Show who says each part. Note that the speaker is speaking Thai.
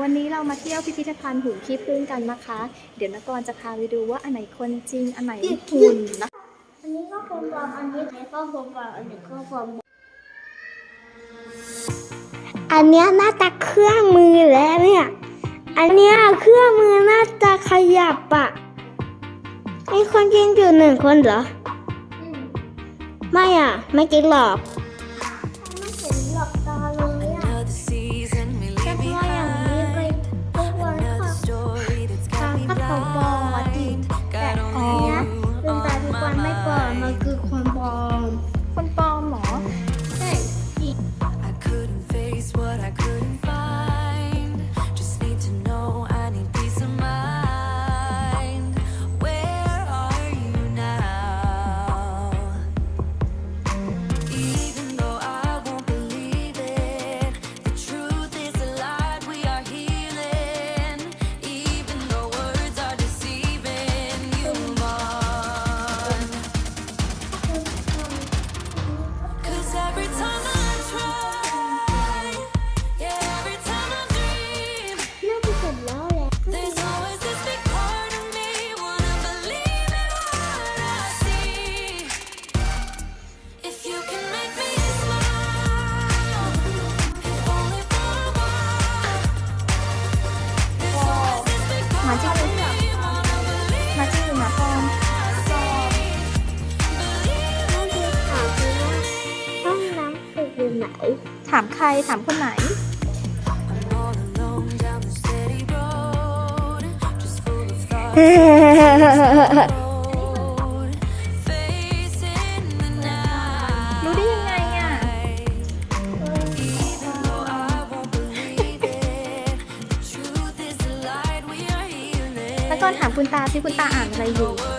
Speaker 1: วันนี้เรามาเที่ยวพิพิธภัณฑ์หุ่นขี้ผึ้งกันนะคะ เดี๋ยวนกรจะพาไปดูว่าอันไหนคนจริง อันไหนหุ่นนะ
Speaker 2: อันนี้ก็คนปลอมอันนี้ก็คนปลอมอันนี้ก็คนปลอมอันนี้น่าจะเครื่องมือแล้วเนี่ย อันนี้เครื่องมือน่าจะขยับอะมีคนจริงอยู่หนึ่งคนเหรออไม่อะ ไม่จริงหรอก
Speaker 1: ถามใครถามคนไหน
Speaker 3: I'm all alone down the steady road, just full of thoughts. road, facing the
Speaker 1: รู้ได้ยังไงอะ
Speaker 3: night. Even though I won't believe it, the truth is a lie. We are healing.
Speaker 1: แล้วก็ถามคุณตาสิคุณตาอ่านอะไรอยู่
Speaker 3: Words are deceiving.